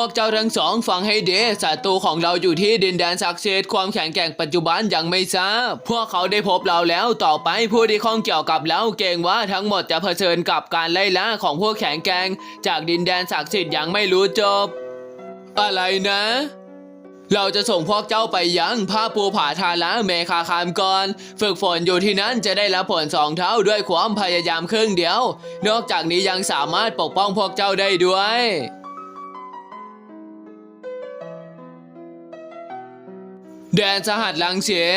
วกเจ้าทั้งสองฟังให้ดีศัตรูของเราอยู่ที่ดินแดนศักดิ์สิทธิ์ความแข็งแกร่งปัจจุบันยังไม่ทราบ พวกเขาได้พบเราแล้วต่อไปผู้ที่ข้องเกี่ยวกับเราเกรงว่าทั้งหมดจะเผชิญกับการไล่ล่าของพวกแข็งแกร่งจากดินแดนศักดิ์สิทธิ์ยังไม่รู้จบ อะไรนะ เราจะส่งพวกเจ้าไปยังผ้าปูผาทาละเมคาคามก่อน ฝึกฝนอยู่ที่นั่นจะได้รับผลสองเท่าด้วยความพยายามครึ่งเดียว นอกจากนี้ยังสามารถปกป้องพวกเจ้าได้ด้วย แดนสหัสลังเสีย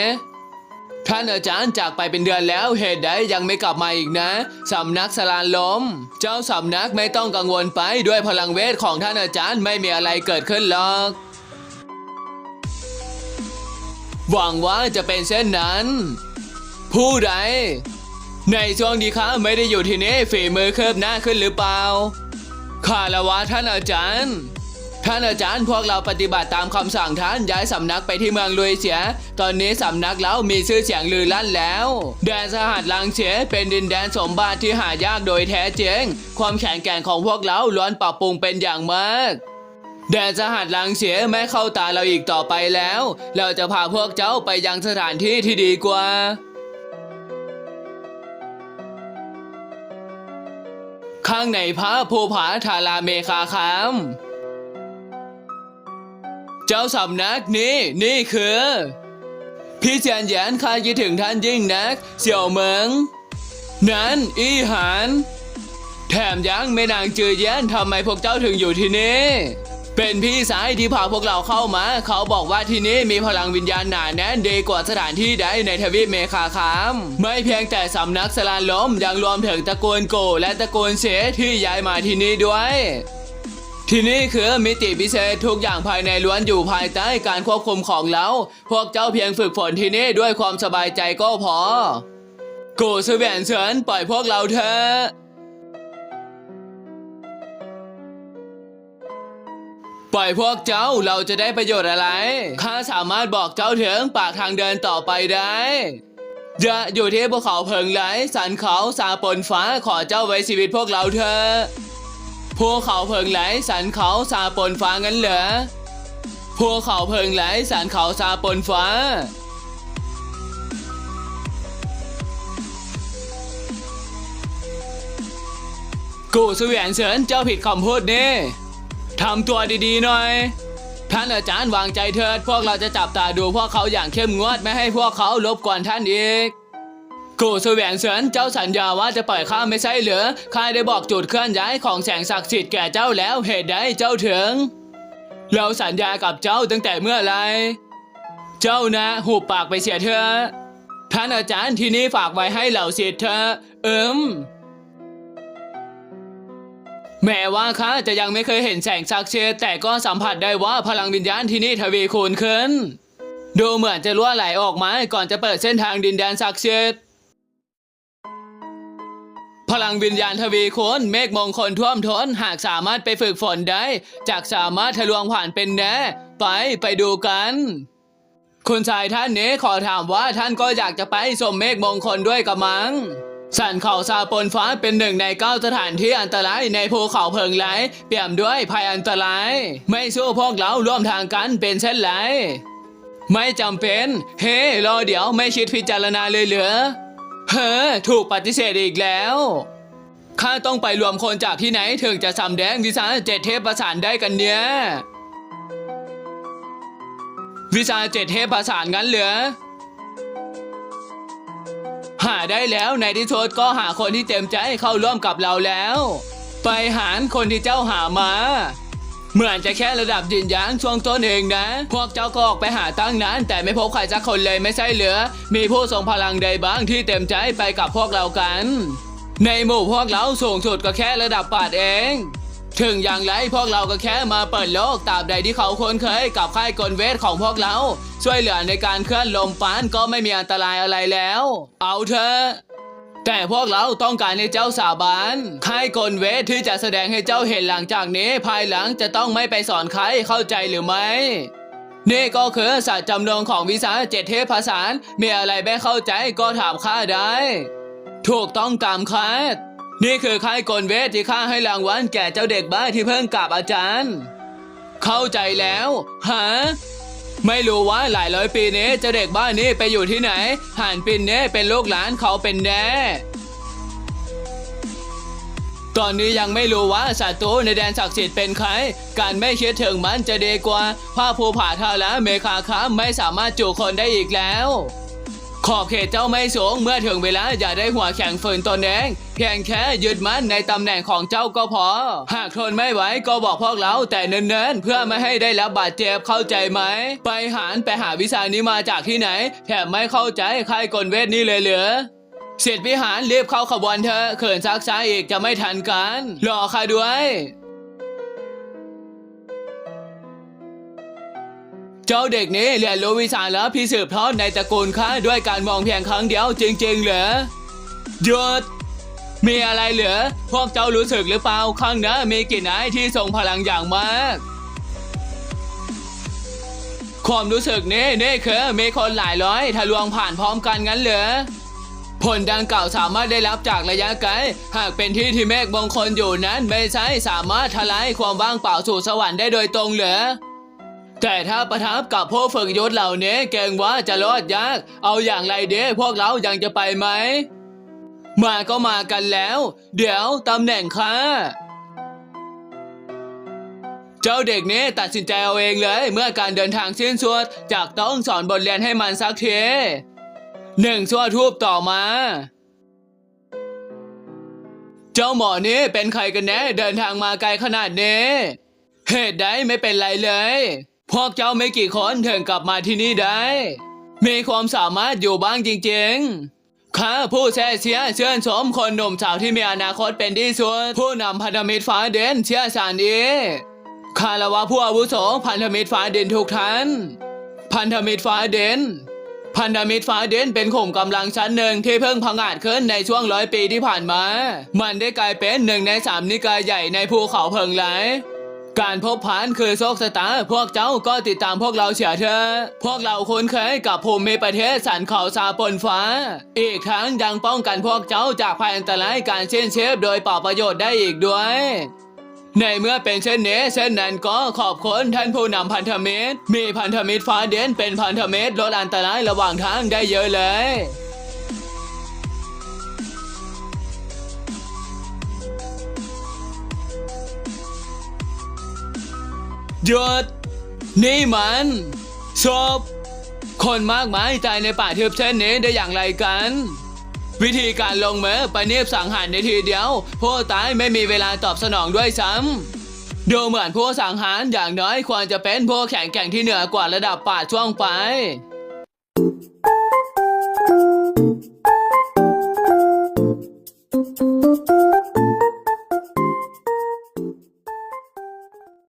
ท่านอาจารย์จากไปเป็นเดือนแล้วเหตุใดยังไม่กลับมาอีกนะ สำนักสลานล้ม เจ้าสำนักไม่ต้องกังวลไปด้วยพลังเวทของท่านอาจารย์ไม่มีอะไรเกิดขึ้นหรอก หวังว่าจะเป็นเช่นนั้น ผู้ใด ในช่วงที่ข้าไม่ได้อยู่ที่นี่ฝีมือเคืบหน้าขึ้นหรือเปล่าข้าละวะท่านอาจารย์ ท่านอาจารย์พวกเราปฏิบัติตามคำสั่งท่านย้ายสำนักไปที่เมืองลุยเสีย ตอนนี้สำนักเรามีชื่อเสียงลือลั่นแล้ว แดนสหัสลังเสียเป็นดินแดนสมบัติที่หายากโดยแท้จริง ความแข็งแกร่งของพวกเราล้วนปรับปรุงเป็นอย่างมากแดนสหัสลังเสียไม่เข้าตาเราอีกต่อไปแล้ว เราจะพาพวกเจ้าไปยังสถานที่ที่ดีกว่าข้างในพระภูผาทาราเมคาคาม เจ้าสำนักนี้นี่คือ พี่เจียนหยานข้าคิดถึงท่านยิ่งนัก เสี่ยวเหมิง นั้นอีหานแถมยังไม่นางจือเย็นทำไมพวกเจ้าถึงอยู่ที่นี่ เป็นพี่สายที่พาพวกเราเข้ามา เขาบอกว่าที่นี่มีพลังวิญญาณหนาแน่นดีกว่าสถานที่ใดในทวีปเมคาคาม ไม่เพียงแต่สำนักสลานล้มยังรวมถึงตระกูลโกและตระกูลเสที่ย้ายมาที่นี่ด้วย ที่นี่คือมิติพิเศษทุกอย่างภายในล้วนอยู่ภายใต้การควบคุมของเราพวกเจ้าเพียงฝึกฝนที่นี่ด้วยความสบายใจก็พอ กูสเวียนเฉินปล่อยพวกเราเถอะปล่อยพวกเจ้าเราจะได้ประโยชน์อะไร ข้าสามารถบอกเจ้าถึงปากทางเดินต่อไปได้จะอยู่ที่ภูเขาเพิงไหลสันเขาสาปนฟ้าขอเจ้าไว้ชีวิตพวกเราเถอะ ภูเขาเพิงไหลสันเขาสาปนฟ้างั้นเหรอภูเขาเพิงไหลสันเขาสาปนฟ้า กูเสวียนเฉินเจ้าผิดคำพูดนี่ทำตัวดีๆหน่อย ท่านอาจารย์วางใจเถิด พวกเราจะจับตาดูพวกเขาอย่างเข้มงวดไม่ให้พวกเขารบกวนท่านอีก กูเสวียนเฉินเจ้าสัญญาว่าจะปล่อยข้าไม่ใช่เหรือข้าได้บอกจุดเคลื่อนย้ายของแสงศักดิ์สิทธิ์แก่เจ้าแล้วเหตุใดเจ้าถึง เราสัญญากับเจ้าตั้งแต่เมื่อไร เจ้านะหูปากไปเสียเถอะท่านอาจารย์ที่นี่ฝากไว้ให้เหล่าศิษย์เธอเอิมแม้ว่าข้าจะยังไม่เคยเห็นแสงศักดิ์สิทธิ์แต่ก็สัมผัสได้ว่าพลังวิญญาณที่นี่ทวีคูณขึ้น ดูเหมือนจะรั่วไหลออกมาก่อนจะเปิดเส้นทางดินแดนศักดิ์สิทธิ์ พลังวิญญาณทวีคูณเมฆมงคลท่วมท้น หากสามารถไปฝึกฝนได้ จากสามารถทะลวงผ่านเป็นแน่ ไปไปดูกัน คุณชายท่านนี้ขอถามว่าท่านก็อยากจะไปสมเมฆมงคลด้วยกระมัง สันเขาซาปนฟ้าเป็นหนึ่งในเก้าสถานที่อันตรายในภูเขาเพิงไหลเปี่ยมด้วยภัยอันตราย ไม่สู้พวกเราร่วมทางกันเป็นเช่นไรไม่จำเป็น เฮ้รอเดี๋ยวไม่คิดพิจารณาเลยเหรอ เฮ้อถูกปฏิเสธอีกแล้ว ข้าต้องไปรวมคนจากที่ไหนถึงจะสำแดงวิชาเจ็ดเทพประสานได้กันเนี่ยวิชาเจ็ดเทพประสานงั้นเหรอหาได้แล้วในที่สุดก็หาคนที่เต็มใจเข้าร่วมกับเราแล้ว ไปหารคนที่เจ้าหามา เหมือนจะแค่ระดับยินยางช่วงต้นเองนะ พวกเจ้าก็ออกไปหาตั้งนานแต่ไม่พบใครสักคนเลยไม่ใช่เหลือ มีผู้ทรงพลังใดบ้างที่เต็มใจไปกับพวกเรากัน ในหมู่พวกเราสูงสุดก็แค่ระดับปาดเอง ถึงอย่างไรพวกเราก็แค่มาเปิดโลกตาบใดที่เขาคุ้นเคยกับค่ายกลเวทของพวกเรา ช่วยเหลือในการเคลื่อนลมปานก็ไม่มีอันตรายอะไรแล้ว เอาเถอะ แต่พวกเราต้องการให้เจ้าสาบานค่ายกลเวทที่จะแสดงให้เจ้าเห็นหลังจากนี้ภายหลังจะต้องไม่ไปสอนใครเข้าใจหรือไม่นี่ก็คือศาสตร์จำลองของวิสาเจ็ดเทพภาษานมีอะไรไม่เข้าใจก็ถามข้าได้ ถูกต้องตามคาดนี่คือค่ายกลเวทที่ข้าให้รางวัลแก่เจ้าเด็กบ้าที่เพิ่งกลับอาจารย์ เข้าใจแล้วฮะ ไม่รู้ว่าหลายร้อยปีนี้เจะเด็กบ้านนี้ไปอยู่ที่ไหนห่านปินเน่เป็นลูกหลานเขาเป็นแน่ตอนนี้ยังไม่รู้ว่าศัตรูในแดนศักดิ์สิทธิ์เป็นใคร การไม่คิดถึงมันจะดีกว่าผ้าภูผาทาและเมคาค้าไม่สามารถจูคนได้อีกแล้ว ขอบเขตเจ้าไม่สูงเมื่อถึงเวลาอย่าได้หัวแข็งฝืนตนเอง เพียงแค่ยึดมั่นในตำแหน่งของเจ้าก็พอ หากทนไม่ไหวก็บอกพวกเราแต่เนินๆเพื่อไม่ให้ได้รับบาดเจ็บเข้าใจไหม ไปหารไปหาวิชานี้มาจากที่ไหน แถมไม่เข้าใจใครกลเวทนี่เลยเหรือเสร็จพิหารรีบเข้าขบวนเธอะเขินซักซ้ายอีกจะไม่ทันกันรอค่ะด้วย เจ้าเด็กนี้เรียนรู้วิชาแล้วพี่สืบทอดในตระกูลข้าด้วยการมองเพียงครั้งเดียวจริง ๆ เหรอหยุดมีอะไรเหลือ พวกเจ้ารู้สึกหรือเปล่าข้างหน้ามีกลิ่นไอที่ทรงพลังอย่างมาก ความรู้สึกนี้นี่คือมีคนหลายร้อยทะลวงผ่านพร้อมกันงั้นเหรอผลดังกล่าวสามารถได้รับจากระยะไกล หากเป็นที่ที่เมฆมงคลอยู่นั้น ไม่ใช่สามารถทลายความว่างเปล่าสู่สวรรค์ได้โดยตรงเหรอ แต่ถ้าประทับกับผู้ฝึกยุทธเหล่านี้เกรงว่าจะรอดยาก เอาอย่างไรเด้พวกเรายังจะไปไหม มาก็มากันแล้ว เดี๋ยวตำแหน่งข้าเจ้าเด็กนี้ตัดสินใจเอาเองเลย เมื่อการเดินทางสิ้นสุดจากต้องสอนบทเรียนให้มันสักทีหนึ่งชั่วทูบต่อมา เจ้าหมอนี้เป็นใครกันแน่เดินทางมาไกลขนาดนี้ เหตุใดไม่เป็นไรเลย พวกเจ้าไม่กี่คนถึงกลับมาที่นี่ได้ มีความสามารถอยู่บ้างจริงๆ ข้าผู้แช่เชียเชื่อนชมคนหนุ่มสาวที่มีอนาคตเป็นที่สุด ผู้นำพันธมิตรฟ้าเด่นเชื่อสารอีคารวะผู้อาวุโสพันธมิตรฟ้าเด่นทุกท่าน พันธมิตรฟ้าเด่นพันธมิตรฟ้าเด่นเป็นข่มกำลังชั้นหนึ่งที่เพิ่งพังอาจขึ้นในช่วงร้อยปีที่ผ่านมา มันได้กลายเป็นหนึ่งในสามนิกายใหญ่ในภูเขาเพิงไหล การพบผ่านคือโชคชะตา พวกเจ้าก็ติดตามพวกเราเฉียเถอะพวกเราคุ้นเคยกับภูมิประเทศสันเขาซาปนฟ้า อีกทั้งยังป้องกันพวกเจ้าจากภัยอันตรายการเช่นเชฟโดยเป่าประโยชน์ได้อีกด้วย ในเมื่อเป็นเช่นนี้เช่นนั้นก็ขอบคุณท่านผู้นำพันธมิตร มีพันธมิตรฟ้าเด่นเป็นพันธมิตรลดอันตรายระหว่างทางได้เยอะเลย หยุดนี่มันศพคนมากมายตายในป่าทึบเช่นนี้ได้อย่างไรกัน วิธีการลงมือประนีบสังหารในทีเดียว ผู้ตายไม่มีเวลาตอบสนองด้วยซ้ำดูเหมือนผู้สังหารอย่างน้อยควรจะเป็นผู้แข็งแกร่งที่เหนือกว่าระดับป่าช่วงไป